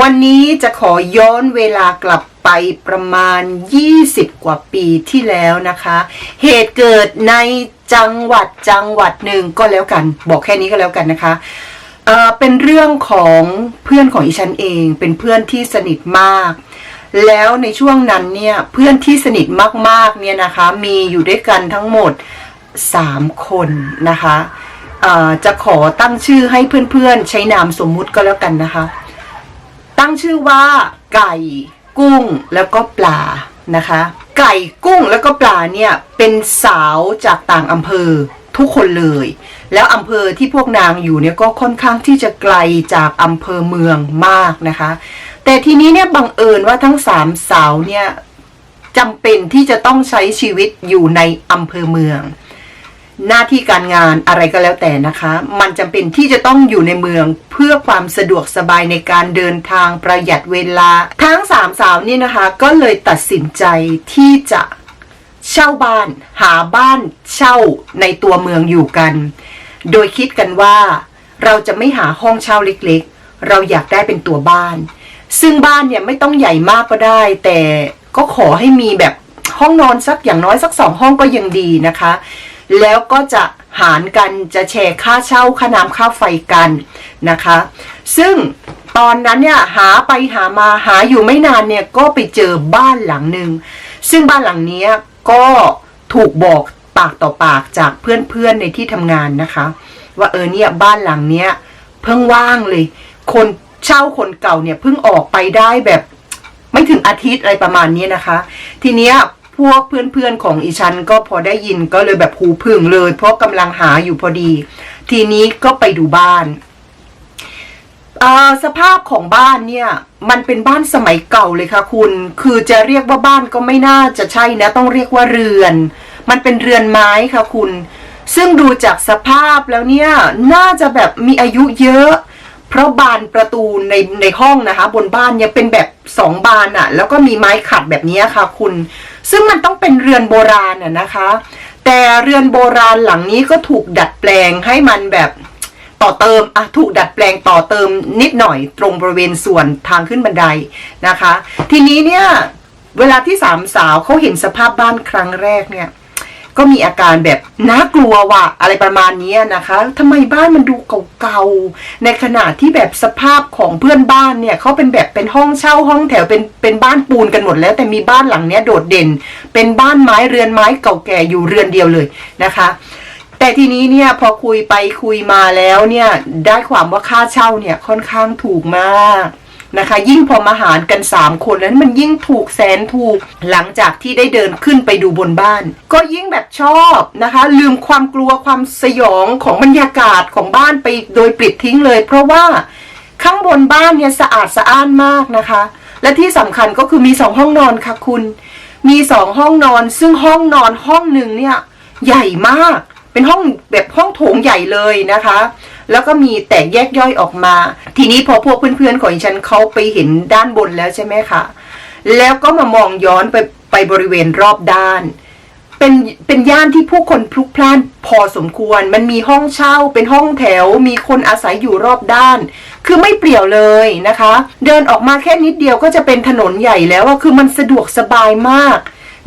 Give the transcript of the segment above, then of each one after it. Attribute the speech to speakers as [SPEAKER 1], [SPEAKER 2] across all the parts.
[SPEAKER 1] วันนี้จะขอย้อนเวลากลับไปประมาณ 20 กว่าปีที่แล้วนะคะ เหตุเกิดในจังหวัดจังหวัดหนึ่งก็แล้วกัน บอกแค่นี้ก็แล้วกันนะคะเอ่อเป็นเรื่องของเพื่อนของอีฉันเอง เป็นเพื่อนที่สนิทมาก แล้วในช่วงนั้นเนี่ยเพื่อนที่สนิทมากๆเนี่ยนะคะ มีอยู่ด้วยกันทั้งหมด 3 คนนะคะจะขอตั้งชื่อให้เพื่อนๆ ใช้นามสมมุติก็แล้วกันนะคะ ตั้งชื่อว่า ไก่ กุ้งแล้วก็ปลานะคะ ไก่กุ้งแล้วก็ปลาเนี่ยเป็นสาวจากต่างอำเภอทุกคนเลย แล้วอำเภอที่พวกนางอยู่เนี่ยก็ค่อนข้างที่จะไกลจากอำเภอเมืองมากนะคะ แต่ทีนี้เนี่ยบังเอิญว่าทั้งสามสาวเนี่ยจำเป็นที่จะต้องใช้ชีวิตอยู่ในอำเภอเมือง หน้าที่การงานอะไรก็แล้วแต่นะคะ มันจำเป็นที่จะต้องอยู่ในเมืองเพื่อความสะดวกสบายในการเดินทางประหยัดเวลา ทั้งสามสาวนี่นะคะ ก็เลยตัดสินใจที่จะเช่าบ้านหาบ้านเช่าในตัวเมืองอยู่กัน โดยคิดกันว่าเราจะไม่หาห้องเช่าเล็กๆ เราอยากได้เป็นตัวบ้าน ซึ่งบ้านเนี่ยไม่ต้องใหญ่มากก็ได้ แต่ก็ขอให้มีแบบห้องนอนสักอย่างน้อยสักสองห้องก็ยังดีนะคะ แล้วก็จะหารกันจะแชร์ค่าเช่าค่าน้ำค่าไฟกันนะคะ ซึ่งตอนนั้นเนี่ยหาไปหามาหาอยู่ไม่นานเนี่ยก็ไปเจอบ้านหลังหนึ่งซึ่งบ้านหลังนี้ก็ถูกบอกปากต่อปากจากเพื่อนๆในที่ทำงานนะคะ ว่าเออเนี่ยบ้านหลังเนี้ยเพิ่งว่างเลย คนเช่าคนเก่าเนี่ยเพิ่งออกไปได้แบบไม่ถึงอาทิตย์อะไรประมาณนี้นะคะ ทีเนี้ย พวกเพื่อนๆของอีชันก็พอได้ยินก็เลยแบบหูพึ่งเลย เพราะกำลังหาอยู่พอดี ทีนี้ก็ไปดูบ้านสภาพของบ้านเนี่ย มันเป็นบ้านสมัยเก่าเลยค่ะคุณ คือจะเรียกว่าบ้านก็ไม่น่าจะใช่นะ ต้องเรียกว่าเรือน มันเป็นเรือนไม้ค่ะคุณ ซึ่งดูจากสภาพแล้วเนี่ย น่าจะแบบมีอายุเยอะ ราะบานประตูในในห้องนะคะ บนบ้านเนี่ยเป็นแบบสองบานอะ่ะแล้วก็มีไม้ขัดแบบนี้ค่ะ คุณ ซึ่งมันต้องเป็นเรือนโบราณอะนะคะ แต่เรือนโบราณหลังนี้ก็ถูกดัดแปลงให้มันแบบต่อเติมอะถูกดัดแปลงต่อเติมนิดหน่อยตรงบริเวณส่วนทางขึ้นบันไดนะคะ ทีนี้เนี่ย เวลาที่สามสาวเขาเห็นสภาพบ้านครั้งแรกเนี่ย ก็มีอาการแบบน่ากลัวว่ะอะไรประมาณนี้นะคะทำไมบ้านมันดูเก่าๆ ในขณะที่แบบสภาพของเพื่อนบ้านเนี่ยเขาเป็นแบบเป็นห้องเช่าห้องแถวเป็นเป็นบ้านปูนกันหมดแล้ว แต่มีบ้านหลังเนี้ยโดดเด่น เป็นบ้านไม้เรือนไม้เก่าแก่อยู่เรือนเดียวเลยนะคะแต่ทีนี้เนี่ยพอคุยไปคุยมาแล้วเนี่ยได้ความว่าค่าเช่าเนี่ยค่อนข้างถูกมาก นะคะ ยิ่งพอมาหารกัน 3 คนแล้วมันยิ่งถูกแสนถูก หลังจากที่ได้เดินขึ้นไปดูบนบ้าน ก็ยิ่งแบบชอบนะคะ ลืมความกลัวความสยองของบรรยากาศของบ้านไปโดยปลิดทิ้งเลย เพราะว่าข้างบนบ้านเนี่ยสะอาดสะอ้านมากนะคะ และที่สำคัญก็คือมีสองห้องนอนค่ะคุณ มีสองห้องนอน ซึ่งห้องนอนห้องหนึ่งเนี่ยใหญ่มาก เป็นห้องแบบห้องโถงใหญ่เลยนะคะ แล้วก็มีแตกแยกย่อยออกมา ทีนี้พอพวกเพื่อนๆของฉันเขาไปเห็นด้านบนแล้วใช่ไหมคะแล้วก็มามองย้อนไปไปบริเวณรอบด้าน เป็นเป็นย่านที่ผู้คนพลุกพล่านพอสมควร มันมีห้องเช่า เป็นห้องแถว มีคนอาศัยอยู่รอบด้าน คือไม่เปลี่ยวเลยนะคะ เดินออกมาแค่นิดเดียวก็จะเป็นถนนใหญ่แล้วอะคือมันสะดวกสบายมาก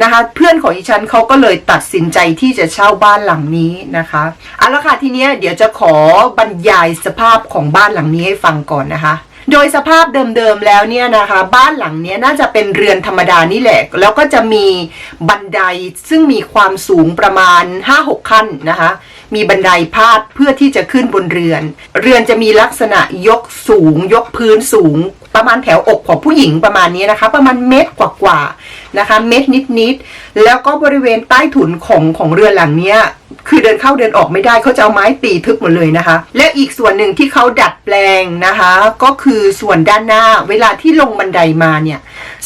[SPEAKER 1] นะคะ เพื่อนของอีฉันเขาก็เลยตัดสินใจที่จะเช่าบ้านหลังนี้นะคะเอาละค่ะทีเนี้ยเดี๋ยวจะขอบรรยายสภาพของบ้านหลังนี้ให้ฟังก่อนนะคะโดยสภาพเดิมๆแล้วเนี่ยนะคะ บ้านหลังเนี้ยน่าจะเป็นเรือนธรรมดานี่แหละ แล้วก็จะมีบันไดซึ่งมีความสูงประมาณ 5-6 ขั้นนะคะ มีบันไดพาดเพื่อที่จะขึ้นบนเรือน เรือนจะมีลักษณะยกสูง ยกพื้นสูง ประมาณแถวอกของผู้หญิงประมาณนี้นะคะ ประมาณเมตรกว่าๆนะคะ เมตรนิดๆแล้วก็บริเวณใต้ถุนของของเรือนหลังเนี้ยคือเดินเข้าเดินออกไม่ได้เขาจะเอาไม้ตีทึบหมดเลยนะคะ และอีกส่วนหนึ่งที่เขาดัดแปลงนะคะ ก็คือส่วนด้านหน้าเวลาที่ลงบันไดมาเนี่ย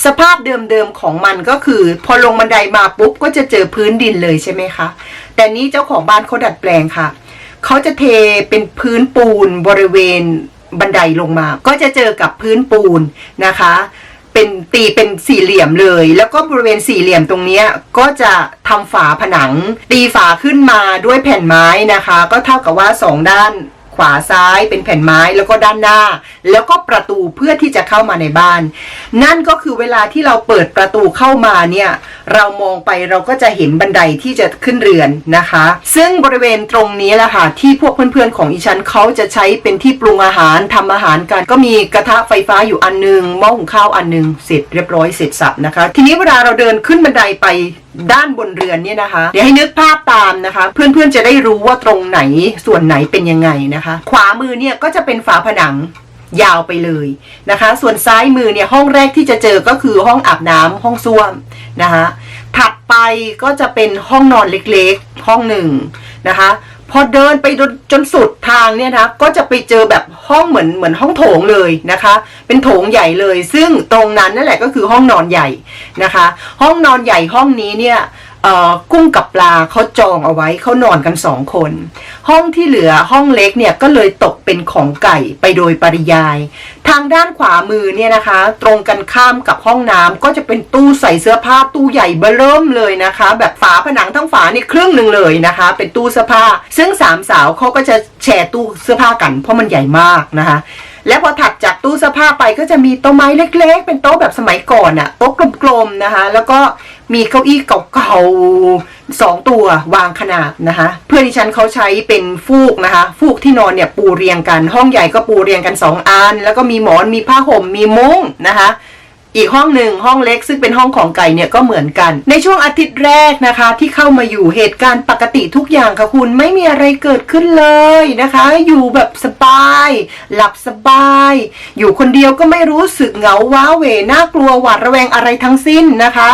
[SPEAKER 1] สภาพเดิมๆของมันก็คือ พอลงบันไดมาปุ๊บก็จะเจอพื้นดินเลยใช่ไหมคะ แต่นี้เจ้าของบ้านเขาดัดแปลงค่ะเขาจะเทเป็นพื้นปูนบริเวณ บันไดลงมา ก็จะเจอกับพื้นปูนนะคะ เป็นตีเป็นสี่เหลี่ยมเลย แล้วก็บริเวณสี่เหลี่ยมตรงนี้ก็จะทำฝาผนัง ตีฝาขึ้นมาด้วยแผ่นไม้นะคะ ก็เท่ากับว่าสองด้าน ขวาซ้ายเป็นแผ่นไม้แล้วก็ด้านหน้า แล้วก็ประตูเพื่อที่จะเข้ามาในบ้าน นั่นก็คือเวลาที่เราเปิดประตูเข้ามาเนี่ย เรามองไปเราก็จะเห็นบันไดที่จะขึ้นเรือนนะคะ ซึ่งบริเวณตรงนี้แหละค่ะที่พวกเพื่อนๆของอีฉันเขาจะใช้เป็นที่ปรุงอาหารทำอาหารกัน ก็มีกระทะไฟฟ้าอยู่อันหนึงหม้อหุงข้าวอันหนึงเสร็จเรียบร้อยเสร็จสับนะคะ ทีนี้เวลาเราเดินขึ้นบันไดไป ด้านบนเรือนเนี่ยนะคะ เดี๋ยวให้นึกภาพตามนะคะ เพื่อนๆจะได้รู้ว่าตรงไหนส่วนไหนเป็นยังไงนะคะ ขวามือเนี่ยก็จะเป็นฝาผนังยาวไปเลยนะคะ ส่วนซ้ายมือเนี่ยห้องแรกที่จะเจอก็คือห้องอาบน้ำห้องส้วมนะคะถัดไปก็จะเป็นห้องนอนเล็กๆ ห้องหนึ่งนะคะ พอเดินไปจนสุดทางเนี่ยนะก็จะไปเจอแบบห้องเหมือนเหมือนห้องโถงเลยนะคะ เป็นโถงใหญ่เลย ซึ่งตรงนั้นนั่นแหละก็คือห้องนอนใหญ่นะคะ ห้องนอนใหญ่ห้องนี้เนี่ยกุ้งกับปลาเขาจองเอาไว้เขานอนกันสองคน ห้องที่เหลือห้องเล็กเนี่ยก็เลยตกเป็นของไก่ไปโดยปริยาย ทางด้านขวามือเนี่ยนะคะ ตรงกันข้ามกับห้องน้ำก็จะเป็นตู้ใส่เสื้อผ้าตู้ใหญ่เบ้อเริ่มเลยนะคะ แบบฝาผนังทั้งฝานี่ครึ่งหนึ่งเลยนะคะ เป็นตู้เสื้อผ้า ซึ่งสามสาวเขาก็จะแชร์ตู้เสื้อผ้ากันเพราะมันใหญ่มากนะคะ และพอถัดจากตู้เสื้อผ้าไปก็จะมีโต๊ะไม้เล็ก ๆ เป็นโต๊ะแบบสมัยก่อนอะโต๊ะกลมๆนะคะ แล้วก็มีเก้าอี้เก่าๆสองตัววางขนาดนะคะ เพื่อนดิฉันเขาใช้เป็นฟูกนะคะ ฟูกที่นอนเนี่ยปูเรียงกัน ห้องใหญ่ก็ปูเรียงกันสองอัน แล้วก็มีหมอนมีผ้าห่มมีมุ้งนะคะ อีกห้องหนึ่งห้องเล็กซึ่งเป็นห้องของไก่เนี่ยก็เหมือนกัน ในช่วงอาทิตย์แรกนะคะ ที่เข้ามาอยู่เหตุการณ์ปกติทุกอย่างค่ะคุณไม่มีอะไรเกิดขึ้นเลยนะคะ อยู่แบบสบาย หลับสบาย อยู่คนเดียวก็ไม่รู้สึกเหงาว้าเหวน่ากลัวหวาดระแวงอะไรทั้งสิ้นนะคะ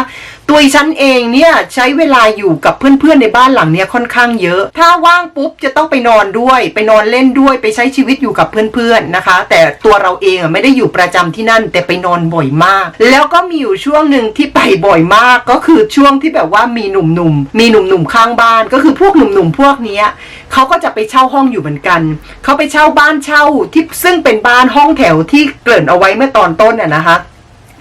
[SPEAKER 1] ตัวฉันเองเนี่ยใช้เวลาอยู่กับเพื่อนๆในบ้านหลังเนี่ยค่อนข้างเยอะ ถ้าว่างปุ๊บจะต้องไปนอนด้วย ไปนอนเล่นด้วยไปใช้ชีวิตอยู่กับเพื่อนๆนะคะ แต่ตัวเราเองอะไม่ได้อยู่ประจำที่นั่น แต่ไปนอนบ่อยมาก แล้วก็มีอยู่ช่วงหนึ่งที่ไปบ่อยมากก็คือช่วงที่แบบว่ามีหนุ่มๆมีหนุ่มๆข้างบ้าน ก็คือพวกหนุ่มๆพวกเนี้ยเขาก็จะไปเช่าห้องอยู่เหมือนกันเขาไปเช่าบ้านเช่าที่ซึ่งเป็นบ้านห้องแถวที่เกริ่นเอาไว้เมื่อตอนต้นน่ะนะคะ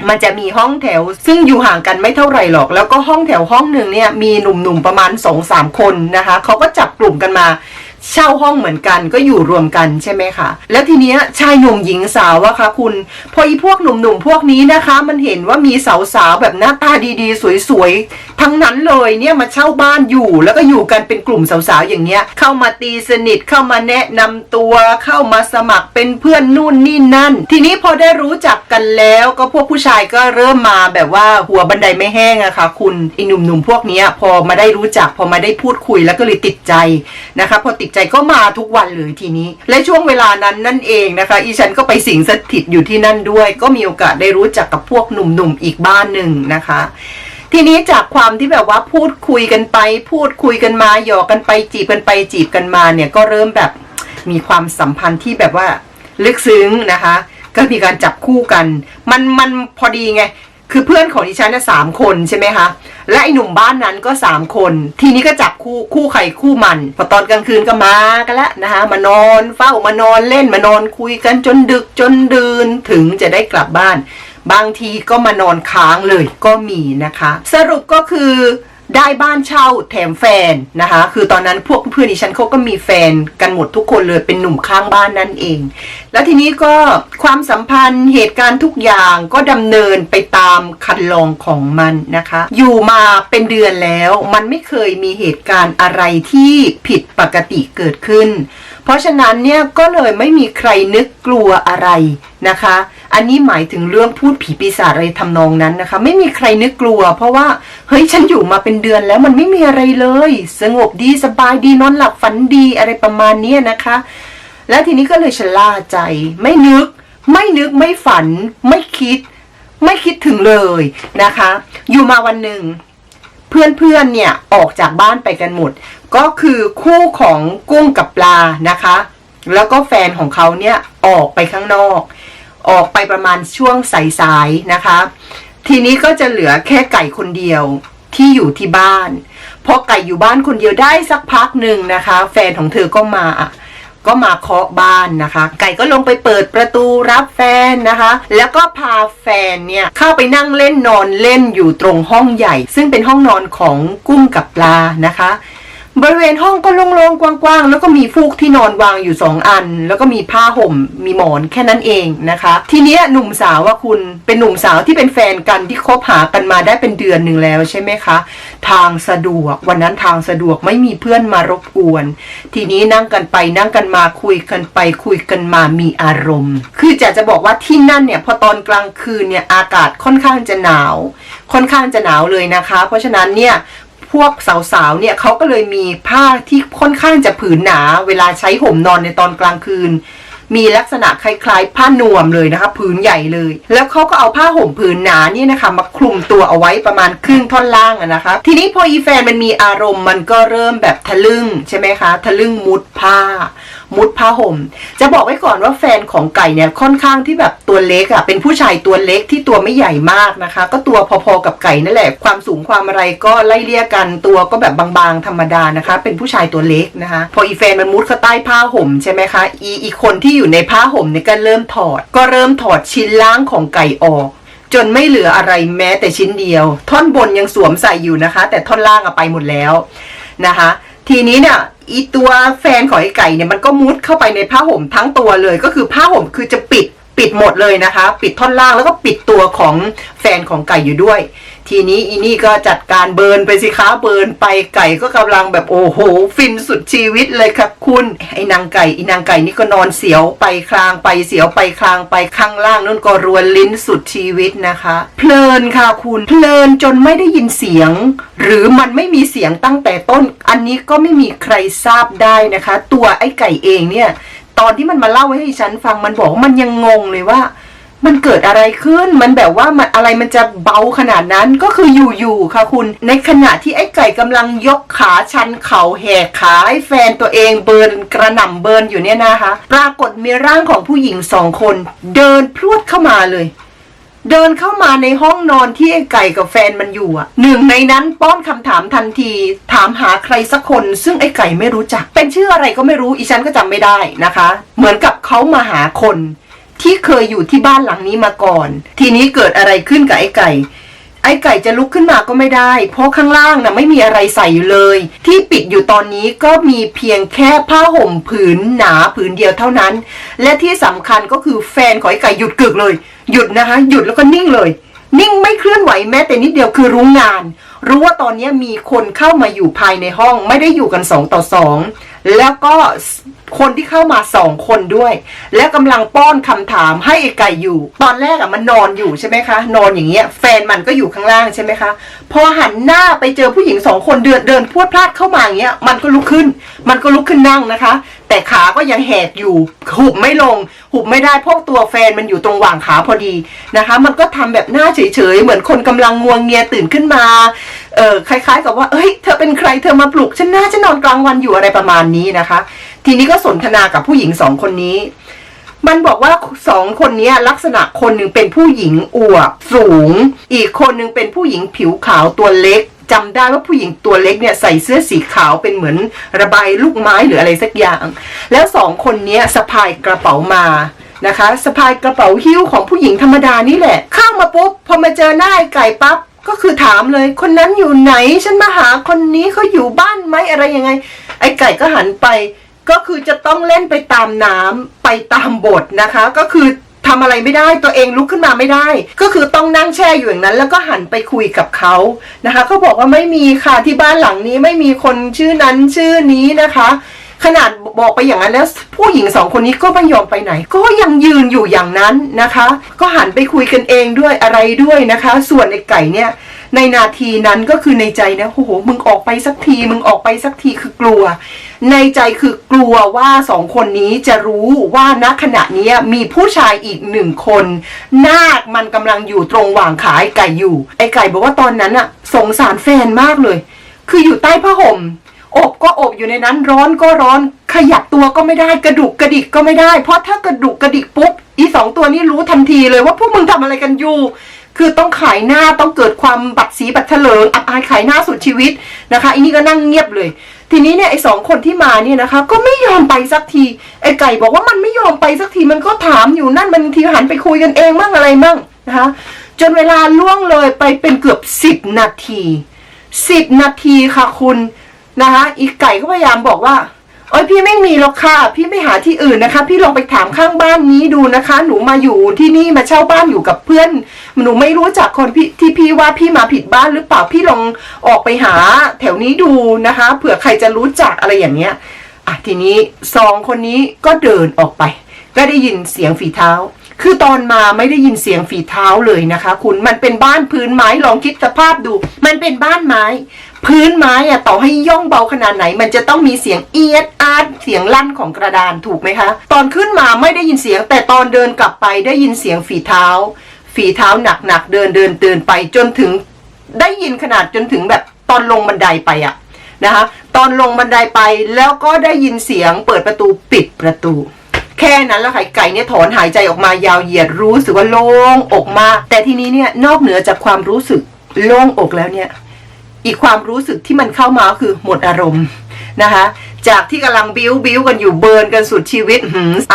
[SPEAKER 1] มันจะมีห้องแถว ซึ่งอยู่ห่างกันไม่เท่าไหร่หรอก แล้วก็ห้องแถวห้องหนึ่งเนี่ยมีหนุ่มๆประมาณ2อสามคนนะคะเขาก็จับกลุ่มกันมา เช่าห้องเหมือนกันก็อยู่รวมกันใช่ไหมคะ แล้วทีเนี้ยชายหนุ่มหญิงสาวอะคะคุณ พออีพวกหนุ่มๆพวกนี้นะคะ มันเห็นว่ามีสาวๆแบบหน้าตาดีๆ สวยๆ ทั้งนั้นเลยเนี่ยมาเช่าบ้านอยู่ แล้วก็อยู่กันเป็นกลุ่มสาวๆอย่างเงี้ย เข้ามาตีสนิทเข้ามาแนะนำตัวเข้ามาสมัครเป็นเพื่อนนู่นนี่นั่น ทีนี้พอได้รู้จักกันแล้วก็พวกผู้ชายก็เริ่มมาแบบว่าหัวบันไดไม่แห้งอะค่ะคุณไอ้หนุ่มๆพวกนี้พอมาได้รู้จักพอมาได้พูดคุยแล้วก็เลยติดใจนะคะพอติดใจก็มาทุกวันเลยทีนี้ และช่วงเวลานั้นนั่นเองนะคะ อีฉันก็ไปสิงสถิตอยู่ที่นั่นด้วย ก็มีโอกาสได้รู้จักกับพวกหนุ่มๆอีกบ้านหนึ่งนะคะ ทีนี้จากความที่แบบว่าพูดคุยกันไป พูดคุยกันมาหยอกกันไปจีบกันไปจีบกันมาเนี่ยก็เริ่มแบบมีความสัมพันธ์ที่แบบว่าลึกซึ้งนะคะ ก็มีการจับคู่กัน มันมันพอดีไง คือเพื่อนของดิฉันน่ะสามคนใช่ไหมคะ และไอ้หนุ่มบ้านนั้นก็สามคน ทีนี้ก็จับคู่คู่ใครคู่มัน พอตอนกลางคืนก็มากันแล้วนะคะมานอนเฝ้ามานอนเล่นมานอนคุยกันจนดึกจนดื่นถึงจะได้กลับบ้าน บางทีก็มานอนค้างเลยก็มีนะคะ สรุปก็คือ ได้บ้านเช่าแถมแฟนนะคะ คือตอนนั้นพวกเพื่อนดิฉันเขาก็มีแฟนกันหมดทุกคนเลยเป็นหนุ่มข้างบ้านนั่นเอง แล้วทีนี้ก็ความสัมพันธ์เหตุการณ์ทุกอย่างก็ดำเนินไปตามคันลองของมันนะคะ อยู่มาเป็นเดือนแล้ว มันไม่เคยมีเหตุการณ์อะไรที่ผิดปกติเกิดขึ้น เพราะฉะนั้นเนี่ยก็เลยไม่มีใครนึกกลัวอะไรนะคะ อันนี้หมายถึงเรื่องพูดผีปีศาจอะไรทำนองนั้นนะคะ ไม่มีใครนึกกลัว เพราะว่าเฮ้ยฉันอยู่มาเป็นเดือนแล้วมันไม่มีอะไรเลย สงบดีสบายดีนอนหลับฝันดีอะไรประมาณนี้นะคะ แล้วทีนี้ก็เลยชะล่าใจ ไม่นึก ไม่นึกไม่ฝัน ไม่คิด ไม่คิดถึงเลยนะคะ อยู่มาวันหนึ่งเพื่อนๆเนี่ยออกจากบ้านไปกันหมด ก็คือคู่ของกุ้งกับปลานะคะ แล้วก็แฟนของเขาเนี่ยออกไปข้างนอก ออกไปประมาณช่วงสายๆนะคะ ทีนี้ก็จะเหลือแค่ไก่คนเดียวที่อยู่ที่บ้านพอไก่อยู่บ้านคนเดียวได้สักพักหนึ่งนะคะ แฟนของเธอก็มาก็มาเคาะบ้านนะคะ ไก่ก็ลงไปเปิดประตูรับแฟนนะคะ แล้วก็พาแฟนเนี่ยเข้าไปนั่งเล่นนอนเล่นอยู่ตรงห้องใหญ่ ซึ่งเป็นห้องนอนของกุ้งกับปลานะคะ บริเวณห้องก็โล่งๆ กว้างๆ แล้วก็มีฟูกที่นอนวางอยู่สองอัน แล้วก็มีผ้าห่ม มีหมอนแค่นั้นเองนะคะ ทีนี้หนุ่มสาวว่าคุณเป็นหนุ่มสาวที่เป็นแฟนกันที่คบหากันมาได้เป็นเดือนหนึ่งแล้วใช่ไหมคะ ทางสะดวกวันนั้นทางสะดวกไม่มีเพื่อนมารบกวน ทีนี้นั่งกันไปนั่งกันมาคุยกันไปคุยกันมามีอารมณ์ คือจะจะบอกว่าที่นั่นเนี่ยพอตอนกลางคืนเนี่ยอากาศค่อนข้างจะหนาว ค่อนข้างจะหนาวเลยนะคะ เพราะฉะนั้นเนี่ย พวกสาวๆเนี่ยเขาก็เลยมีผ้าที่ค่อนข้างจะผืนหนา เวลาใช้ห่มนอนในตอนกลางคืน มีลักษณะคล้ายๆ ผ้านวมเลยนะคะผืนใหญ่เลย แล้วเขาก็เอาผ้าห่มผืนหนาเนี่ยนะคะมาคลุมตัวเอาไว้ประมาณครึ่งท่อนล่างอะนะคะ ทีนี้พออีแฟนมันมีอารมณ์มันก็เริ่มแบบทะลึ่งใช่ไหมคะ ทะลึ่งมุดผ้า มุดผ้าห่ม จะบอกไว้ก่อนว่าแฟนของไก่เนี่ยค่อนข้างที่แบบตัวเล็กอะ่ะเป็นผู้ชายตัวเล็กที่ตัวไม่ใหญ่มากนะคะ ก็ตัวพอๆกับไก่นั่นแหละความสูงความอะไรก็ไล่เลี่ยกันตัวก็แบบบางๆ ธรรมดานะคะ เป็นผู้ชายตัวเล็กนะคะ พออีแฟนมันมุดเข้าใต้ผ้าห่มใช่ไหมคะอีอีกคนที่อยู่ในผ้าห่มเนี่ยก็เริ่มถอด ก็เริ่มถอดชิ้นล่างของไก่ออกจนไม่เหลืออะไรแม้แต่ชิ้นเดียว ท่อนบนยังสวมใส่อยู่นะคะ แต่ท่อนล่างอะไปหมดแล้วนะคะ ทีนี้เนี่ยอีตัวแฟนของไอ้ไก่เนี่ยมันก็มุดเข้าไปในผ้าห่มทั้งตัวเลย ก็คือผ้าห่มคือจะปิดปิดหมดเลยนะคะ ปิดท่อนล่างแล้วก็ปิดตัวของแฟนของไก่อยู่ด้วย ทีนี้อีนี่ก็จัดการเบิร์นไปสิคะเบิร์นไปไก่ก็กำลังแบบโอ้โห ฟินสุดชีวิตเลยครับคุณไอ้นางไก่อีนางไก่นี่ก็นอนเสียวไปคลางไปเสียวไปคลางไปข้างล่างนั่นก็รวนลิ้นสุดชีวิตนะคะ เพลินค่ะคุณเพลินจนไม่ได้ยินเสียง หรือมันไม่มีเสียงตั้งแต่ต้น อันนี้ก็ไม่มีใครทราบได้นะคะ ตัวไอ้ไก่เองเนี่ยตอนที่มันมาเล่าให้ฉันฟังมันบอกมันยังงงเลยว่า มันเกิดอะไรขึ้น มันแบบว่ามันอะไรมันจะเบาขนาดนั้นก็คืออยู่ๆค่ะคุณ ในขณะที่ไอ้ไก่กำลังยกขาชันเข่าแหกขาให้แฟนตัวเองเบิร์นกระหน่ำเบิร์นอยู่เนี่ยนะคะ ปรากฏมีร่างของผู้หญิงสองคน เดินพรวดเข้ามาเลย เดินเข้ามาในห้องนอนที่ไอ้ไก่กับแฟนมันอยู่อะหนึ่งในนั้นป้อนคำถามทันที ถามหาใครสักคน ซึ่งไอ้ไก่ไม่รู้จัก เป็นชื่ออะไรก็ไม่รู้อีฉันก็จำไม่ได้นะคะ เหมือนกับเขามาหาคน ที่เคยอยู่ที่บ้านหลังนี้มาก่อน ทีนี้เกิดอะไรขึ้นกับไอ้ไก่ ไอ้ไก่จะลุกขึ้นมาก็ไม่ได้ เพราะข้างล่างนะไม่มีอะไรใส่อยู่เลย ที่ปิดอยู่ตอนนี้ก็มีเพียงแค่ผ้าห่มผืนหนาผืนเดียวเท่านั้น และที่สำคัญก็คือแฟนของไอ้ไก่หยุดกึกเลย หยุดนะคะ หยุดแล้วก็นิ่งเลย นิ่งไม่เคลื่อนไหวแม้แต่นิดเดียวคือรู้งาน รู้ว่าตอนนี้มีคนเข้ามาอยู่ภายในห้องไม่ได้อยู่กันสองต่อสอง แล้วก็คนที่เข้ามาสองคนด้วย และกำลังป้อนคำถามให้ไอ้ไก่อยู่ ตอนแรกอะมันนอนอยู่ใช่ไหมคะ นอนอย่างเงี้ย แฟนมันก็อยู่ข้างล่างใช่ไหมคะ พอหันหน้าไปเจอผู้หญิงสองคนเดินเดินพรวดพลาดเข้ามาอย่างเงี้ย มันก็ลุกขึ้น มันก็ลุกขึ้นนั่งนะคะ แต่ขาก็ยังแหกอยู่ หุบไม่ลง หุบไม่ได้เพราะตัวแฟนมันอยู่ตรงหว่างขาพอดีนะคะ มันก็ทำแบบหน้าเฉยๆ เหมือนคนกำลังงวงเงียตื่นขึ้นมา เออคล้าย ๆ กับว่าเอ้ยเธอเป็นใครเธอมาปลุกฉันนะฉันนอนกลางวันอยู่อะไรประมาณนี้นะคะ ทีนี้ก็สนทนากับผู้หญิงสองคนนี้ มันบอกว่าสองคนนี้ลักษณะคนหนึ่งเป็นผู้หญิงอวบสูง อีกคนหนึ่งเป็นผู้หญิงผิวขาวตัวเล็กจำได้ว่าผู้หญิงตัวเล็กเนี่ยใส่เสื้อสีขาวเป็นเหมือนระบายลูกไม้หรืออะไรสักอย่าง แล้วสองคนนี้สะพายกระเป๋ามานะคะสะพายกระเป๋าหิ้วของผู้หญิงธรรมดานี่แหละ เข้ามาปุ๊บพอมาเจอหน้าไอ้ไก่ปั๊บ ก็คือถามเลย คนนั้นอยู่ไหน ฉันมาหาคนนี้เขาอยู่บ้านไหมอะไรยังไง ไอ้ไก่ก็หันไป ก็คือจะต้องเล่นไปตามน้ำไปตามบทนะคะ ก็คือทำอะไรไม่ได้ตัวเองลุกขึ้นมาไม่ได้ ก็คือต้องนั่งแช่อยู่อย่างนั้น แล้วก็หันไปคุยกับเขานะคะเขาบอกว่าไม่มีค่ะที่บ้านหลังนี้ไม่มีคนชื่อนั้นชื่อนี้นะคะ ขนาดบอกไปอย่างนั้นแล้วผู้หญิงสองคนนี้ก็ไม่ยอมไปไหน ก็ยังยืนอยู่อย่างนั้นนะคะ ก็หันไปคุยกันเองด้วยอะไรด้วยนะคะ ส่วนไอ้ไก่เนี่ยในนาทีนั้นก็คือในใจนะโอ้โหมึงออกไปสักที มึงออกไปสักทีคือกลัว ในใจคือกลัวว่าสองคนนี้จะรู้ว่าณขณะนี้มีผู้ชายอีกหนึ่งคน นาคมันกำลังอยู่ตรงหว่างขาไอ้ไก่อยู่ ไอ้ไก่บอกว่าตอนนั้นอะสงสารแฟนมากเลย คืออยู่ใต้ผ้าห่ม อบก็อบอยู่ในนั้นร้อนก็ร้อน ขยับตัวก็ไม่ได้กระดุกกระดิกก็ไม่ได้ เพราะถ้ากระดุกกระดิกปุ๊บอีสองตัวนี้รู้ทันทีเลยว่าพวกมึงทำอะไรกันอยู่ คือต้องขายหน้าต้องเกิดความบัดสีบัดเถลิงอับอายขายหน้าสุดชีวิตนะคะอันนี้ก็นั่งเงียบเลย ทีนี้เนี่ยไอ้สองคนที่มาเนี่ยนะคะ ก็ไม่ยอมไปสักทีไอ้ไก่บอกว่ามันไม่ยอมไปสักทีมันก็ถามอยู่นั่นมันทีหันไปคุยกันเองมั่งอะไรมั่งนะคะจนเวลาล่วงเลยไปเป็นเกือบสิบนาทีสิบนาทีค่ะคุณ นะคะอีกไก่ก็พยายามบอกว่าเอ้ยพี่ไม่มีหรอกค่ะ พี่ไม่หาที่อื่นนะคะ พี่ลองไปถามข้างบ้านนี้ดูนะคะ หนูมาอยู่ที่นี่มาเช่าบ้านอยู่กับเพื่อน หนูไม่รู้จักคนพี่ที่พี่ว่าพี่มาผิดบ้านหรือเปล่าพี่ลองออกไปหาแถวนี้ดูนะคะเผื่อใครจะรู้จักอะไรอย่างเงี้ยอะทีนี้สองคนนี้ก็เดินออกไป ก็ได้ยินเสียงฝีเท้า คือตอนมาไม่ได้ยินเสียงฝีเท้าเลยนะคะ คุณมันเป็นบ้านพื้นไม้ลองคิดสภาพดู มันเป็นบ้านไม้ พื้นไม้อะต่อให้ย่องเบาขนาดไหน มันจะต้องมีเสียงเอียดอาดเสียงลั่นของกระดานถูกไหมคะ ตอนขึ้นมาไม่ได้ยินเสียง แต่ตอนเดินกลับไปได้ยินเสียงฝีเท้า ฝีเท้าหนักๆเดินเดินเดินไปจนถึง ได้ยินขนาดจนถึงแบบตอนลงบันไดไปอะนะคะตอนลงบันไดไปแล้วก็ได้ยินเสียงเปิดประตูปิดประตู แค่นั้นแล้วไข่ไก่เนี่ยถอนหายใจออกมายาวเหยียดรู้สึกว่าโล่งอกมาก แต่ทีนี้เนี่ยนอกเหนือจากความรู้สึกโล่งอกแล้วเนี่ย อีกความรู้สึกที่มันเข้ามาคือหมดอารมณ์นะคะ จากที่กำลังบิ้วบิ้วกันอยู่เบิร์นกันสุดชีวิต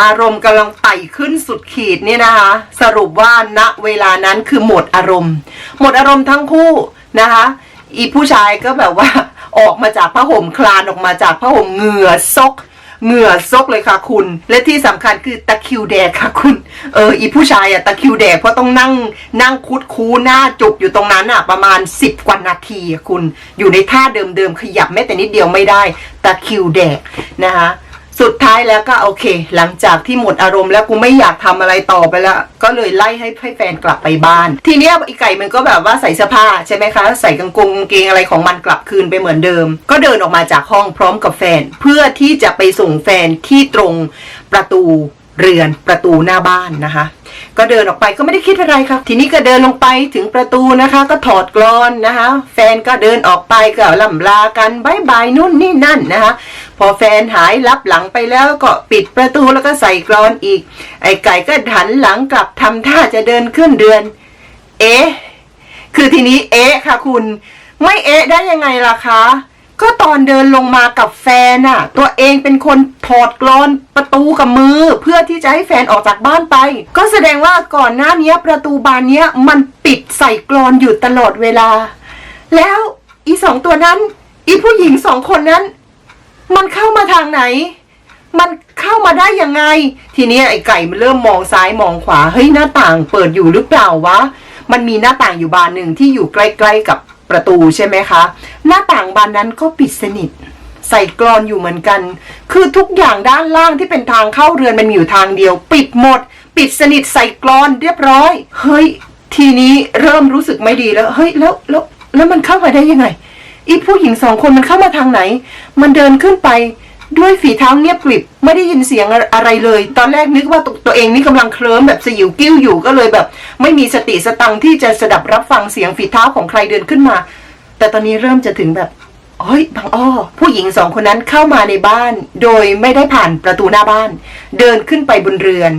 [SPEAKER 1] อารมณ์กำลังไต่ขึ้นสุดขีดเนี่ยนะคะ สรุปว่าณเวลานั้นคือหมดอารมณ์ หมดอารมณ์ทั้งคู่นะคะ อีผู้ชายก็แบบว่าออกมาจากผ้าห่มคลานออกมาจากผ้าห่มเหงื่อซก เหงื่อซกเลยค่ะคุณ และที่สำคัญคือตะคิวแดกค่ะคุณ เอออีผู้ชายอะตะคิวแดกเพราะต้องนั่งนั่งคุดคูหน้าจุกอยู่ตรงนั้นอะประมาณสิบกว่านาทีคุณ อยู่ในท่าเดิมๆขยับแม้แต่นิดเดียวไม่ได้ตะคิวแดกนะคะ สุดท้ายแล้วก็โอเค หลังจากที่หมดอารมณ์แล้วกูไม่อยากทำอะไรต่อไปแล้ว ก็เลยไล่ให้ให้แฟนกลับไปบ้าน ทีเนี้ยไอไก่มันก็แบบว่าใส่เสื้อผ้าใช่ไหมคะ ใส่กางกงกางเกงอะไรของมันกลับคืนไปเหมือนเดิม ก็เดินออกมาจากห้องพร้อมกับแฟน เพื่อที่จะไปส่งแฟนที่ตรงประตู เรือนประตูหน้าบ้านนะคะ ก็เดินออกไปก็ไม่ได้คิดอะไรครับทีนี้ก็เดินลงไปถึงประตูนะคะ ก็ถอดกรอนนะคะ แฟนก็เดินออกไปก็ล่ำลากันบายบายนู่นนี่นั่นนะคะ พอแฟนหายลับหลังไปแล้วก็ปิดประตูแล้วก็ใส่กรอนอีก ไอ้ไก่ก็หันหลังกลับทำท่าจะเดินขึ้นเดือน เอ๊ะคือทีนี้เอ๊ะค่ะคุณ ไม่เอ๊ะได้ยังไงล่ะคะ ก็ตอนเดินลงมากับแฟนน่ะตัวเองเป็นคนถอดกรอนประตูกับมือ เพื่อที่จะให้แฟนออกจากบ้านไป ก็แสดงว่าก่อนหน้านี้ประตูบานเนี้ยมันปิดใส่กรอนอยู่ตลอดเวลา แล้วอีสองตัวนั้น อีผู้หญิงสองคนนั้น มันเข้ามาทางไหน มันเข้ามาได้ยังไง ทีนี้ไอ้ไก่มันเริ่มมองซ้ายมองขวาเฮ้ยหน้าต่างเปิดอยู่หรือเปล่าวะมันมีหน้าต่างอยู่บานหนึ่งที่อยู่ใกล้ ๆกับ ประตูใช่ไหมคะ หน้าต่างบานนั้นก็ปิดสนิท ใส่กรอนอยู่เหมือนกัน คือทุกอย่างด้านล่างที่เป็นทางเข้าเรือนมันมีอยู่ทางเดียว ปิดหมด ปิดสนิทใส่กรอนเรียบร้อย เฮ้ย ทีนี้เริ่มรู้สึกไม่ดีแล้ว เฮ้ยแล้วแล้วแล้วมันเข้ามาได้ยังไงอีผู้หญิงสองคนมันเข้ามาทางไหน มันเดินขึ้นไป ด้วยฝีเท้าเงียบกริบไม่ได้ยินเสียงอะไรเลย ตอนแรกนึกว่าตัวตัวเองนี่กำลังเคลิ้มแบบสยิวกิ้วอยู่ก็เลยแบบ ไม่มีสติสตังที่จะสดับรับฟังเสียงฝีเท้าของใครเดินขึ้นมา แต่ตอนนี้เริ่มจะถึงแบบเฮ้ยบางอ้อผู้หญิงสองคนนั้นเข้ามาในบ้าน โดยไม่ได้ผ่านประตูหน้าบ้าน เดินขึ้นไปบนเรือน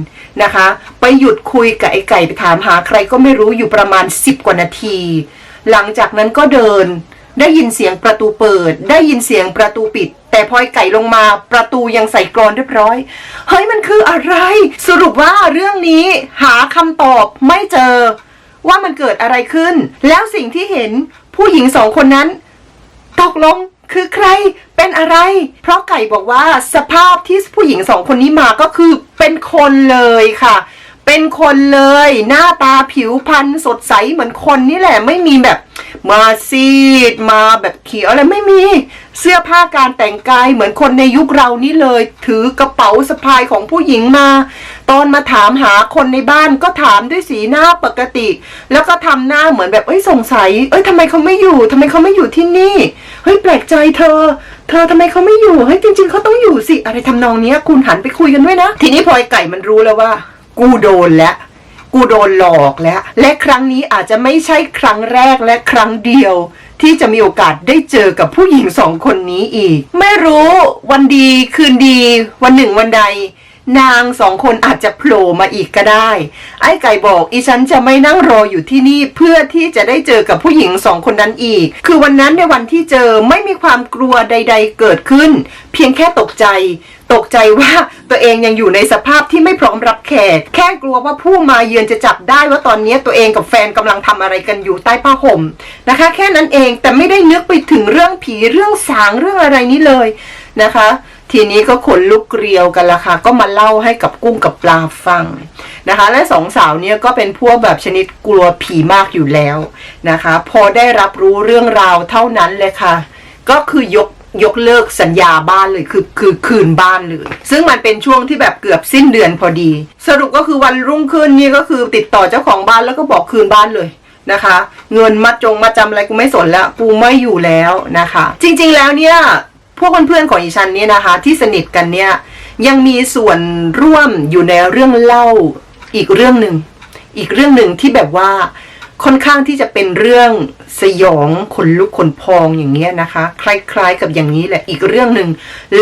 [SPEAKER 1] นะคะ ไปหยุดคุยกับไอ้ไก่ไปถามหาใครก็ไม่รู้อยู่ประมาณสิบกว่านาที หลังจากนั้นก็เดิน ได้ยินเสียงประตูเปิด ได้ยินเสียงประตูปิด แต่พอไอ้ไก่ลงมา ประตูยังใส่กรอนเรียบร้อย เฮ้ยมันคืออะไร สรุปว่าเรื่องนี้หาคำตอบไม่เจอ ว่ามันเกิดอะไรขึ้น แล้วสิ่งที่เห็นผู้หญิงสองคนนั้น ตกลงคือใครเป็นอะไร เพราะไก่บอกว่าสภาพที่ผู้หญิงสองคนนี้มาก็คือเป็นคนเลยค่ะ เป็นคนเลย หน้าตาผิวพรรณสดใสเหมือนคนนี่แหละ ไม่มีแบบมาซีดมาแบบเขียวอะไรไม่มี เสื้อผ้าการแต่งกายเหมือนคนในยุคเรานี่เลย ถือกระเป๋าสะพายของผู้หญิงมา ตอนมาถามหาคนในบ้านก็ถามด้วยสีหน้าปกติ แล้วก็ทำหน้าเหมือนแบบเอ้ยสงสัย เอ้ยทำไมเขาไม่อยู่ทำไมเขาไม่อยู่ที่นี่เฮ้ยแปลกใจเธอ เธอทำไมเขาไม่อยู่เฮ้ยจริง ๆเขาต้องอยู่สิอะไรทำนองเนี้ยคุณหันไปคุยกันด้วยนะ ทีนี้พลอยไก่มันรู้แล้วว่า กูโดนแล้วกูโดนหลอกแล้ว และครั้งนี้อาจจะไม่ใช่ครั้งแรกและครั้งเดียว ที่จะมีโอกาสได้เจอกับผู้หญิงสองคนนี้อีก ไม่รู้วันดีคืนดี วันหนึ่งวันใด นางสองคนอาจจะโผล่มาอีกก็ได้ ไอ้ไก่บอกอีฉันจะไม่นั่งรออยู่ที่นี่เพื่อที่จะได้เจอกับผู้หญิงสองคนนั้นอีก คือวันนั้นในวันที่เจอไม่มีความกลัวใด ๆ เกิดขึ้น เพียงแค่ตกใจ ตกใจว่าตัวเองยังอยู่ในสภาพที่ไม่พร้อมรับแขก แค่กลัวว่าผู้มาเยือนจะจับได้ว่าตอนนี้ตัวเองกับแฟนกำลังทำอะไรกันอยู่ใต้ผ้าห่มนะคะ แค่นั้นเองแต่ไม่ได้นึกไปถึงเรื่องผีเรื่องสางเรื่องอะไรนี้เลยนะคะ ทีนี้ก็ขนลุกเกลียวกันละค่ะ ก็มาเล่าให้กับกุ้งกับปลาฟังนะคะ และสองสาวเนี่ยก็เป็นพวกแบบชนิดกลัวผีมากอยู่แล้วนะคะ พอได้รับรู้เรื่องราวเท่านั้นเลยค่ะ ก็คือยกยกเลิกสัญญาบ้านเลยคือคือคืนบ้านเลย ซึ่งมันเป็นช่วงที่แบบเกือบสิ้นเดือนพอดี สรุปก็คือวันรุ่งขึ้นนี่ก็คือติดต่อเจ้าของบ้านแล้วก็บอกคืนบ้านเลยนะคะ เงินมาจงมาจำอะไรกูไม่สนแล้วกูไม่อยู่แล้วนะคะ จริงๆแล้วเนี่ย พวกเพื่อนๆของอีฉันเนี่ยนะคะ ที่สนิทกันเนี่ยยังมีส่วนร่วมอยู่ในเรื่องเล่าอีกเรื่องหนึ่งอีกเรื่องหนึ่งที่แบบว่าค่อนข้างที่จะเป็นเรื่องสยองขนลุกขนพองอย่างเงี้ยนะคะ คล้าย ๆ กับอย่างนี้แหละอีกเรื่องหนึ่ง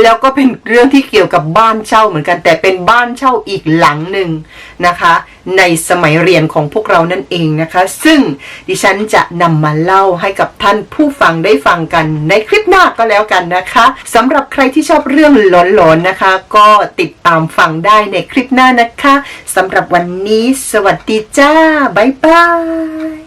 [SPEAKER 1] แล้วก็เป็นเรื่องที่เกี่ยวกับบ้านเช่าเหมือนกัน แต่เป็นบ้านเช่าอีกหลังหนึ่งนะคะในสมัยเรียนของพวกเรานั่นเองนะคะ ซึ่งดิฉันจะนำมาเล่าให้กับท่านผู้ฟังได้ฟังกันในคลิปหน้าก็แล้วกันนะคะสำหรับใครที่ชอบเรื่องหลอนๆนะคะ ก็ติดตามฟังได้ในคลิปหน้านะคะสำหรับวันนี้ สวัสดีจ้า บ๊ายบาย